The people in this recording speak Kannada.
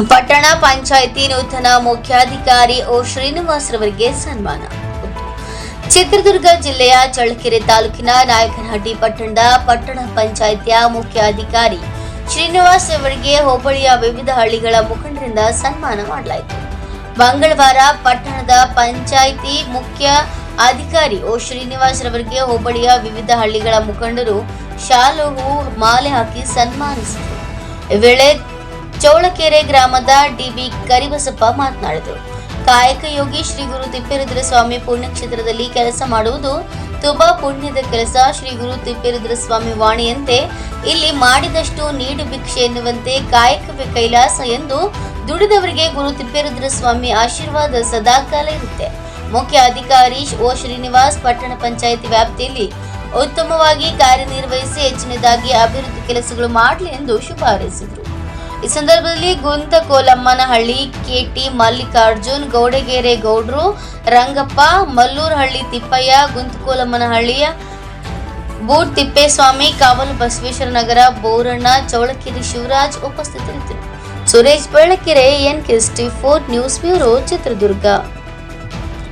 ಪಟ್ಟಣ ಪಂಚಾಯಿತಿ ನೂತನ ಮುಖ್ಯಾಧಿಕಾರಿ ಓ ಶ್ರೀನಿವಾಸ್ ರವರಿಗೆ ಸನ್ಮಾನ. ಚಿತ್ರದುರ್ಗ ಜಿಲ್ಲೆಯ ಚಳ್ಳಕೆರೆ ತಾಲೂಕಿನ ನಾಯಕನಹಟ್ಟಿ ಪಟ್ಟಣದ ಪಟ್ಟಣ ಪಂಚಾಯಿತಿಯ ಮುಖ್ಯಾಧಿಕಾರಿ ಶ್ರೀನಿವಾಸ್ ಅವರಿಗೆ ಹೋಬಳಿಯ ವಿವಿಧ ಹಳ್ಳಿಗಳ ಮುಖಂಡರಿಂದ ಸನ್ಮಾನ ಮಾಡಲಾಯಿತು. ಮಂಗಳವಾರ ಪಟ್ಟಣದ ಪಂಚಾಯಿತಿ ಮುಖ್ಯ ಅಧಿಕಾರಿ ಓ ಶ್ರೀನಿವಾಸ್ ರವರಿಗೆ ಹೋಬಳಿಯ ವಿವಿಧ ಹಳ್ಳಿಗಳ ಮುಖಂಡರು ಶಾಲು ಹೂ ಮಾಲೆ ಹಾಕಿ ಸನ್ಮಾನಿಸಿದರು. ಈ ವೇಳೆ ಚೌಳಕೆರೆ ಗ್ರಾಮದ ಡಿಬಿ ಕರಿಬಸಪ್ಪ ಮಾತನಾಡಿದರು. ಕಾಯಕ ಯೋಗಿ ಶ್ರೀ ಗುರು ತಿಪ್ಪೇರುದ್ರ ಸ್ವಾಮಿ ಪುಣ್ಯಕ್ಷೇತ್ರದಲ್ಲಿ ಕೆಲಸ ಮಾಡುವುದು ತುಂಬಾ ಪುಣ್ಯದ ಕೆಲಸ. ಶ್ರೀ ಗುರು ತಿಪ್ಪೇರುದ್ರ ಸ್ವಾಮಿ ವಾಣಿಯಂತೆ ಇಲ್ಲಿ ಮಾಡಿದಷ್ಟು ನೀಡು ಭಿಕ್ಷೆ ಎನ್ನುವಂತೆ ಕಾಯಕವೇ ಕೈಲಾಸ ಎಂದು ದುಡಿದವರಿಗೆ ಗುರು ತಿಪ್ಪೇರುದ್ರ ಸ್ವಾಮಿ ಆಶೀರ್ವಾದ ಸದಾಕಾಲ ಇರುತ್ತೆ. ಮುಖ್ಯ ಅಧಿಕಾರಿ ಓ ಶ್ರೀನಿವಾಸ್ ಪಟ್ಟಣ ಪಂಚಾಯಿತಿ ವ್ಯಾಪ್ತಿಯಲ್ಲಿ ಉತ್ತಮವಾಗಿ ಕಾರ್ಯನಿರ್ವಹಿಸಿ ಹೆಚ್ಚಿನದಾಗಿ ಅಭಿವೃದ್ಧಿ ಕೆಲಸಗಳು ಮಾಡಲಿ ಎಂದು ಶುಭ ಹಾರೈಸಿದರು. ಈ ಸಂದರ್ಭದಲ್ಲಿ ಗುಂತ ಕೋಲಮ್ಮನಹಳ್ಳಿ ಕೆಟಿ ಮಲ್ಲಿಕಾರ್ಜುನ್, ಗೌಡಗೆರೆ ಗೌಡ್ರು, ರಂಗಪ್ಪ, ಮಲ್ಲೂರಹಳ್ಳಿ ತಿಪ್ಪಯ್ಯ, ಗುಂತಕೋಲಮ್ಮನಹಳ್ಳಿಯ ಬೂಟ್ ತಿಪ್ಪೇಸ್ವಾಮಿ, ಕಾವಲು ಬಸವೇಶ್ವರ ನಗರ ಬೋರಣ್ಣ, ಚೌಳಕೆರೆ ಶಿವರಾಜ್ ಉಪಸ್ಥಿತರಿದ್ದರು. Suresh Belakere N K four news bureau Chitradurga.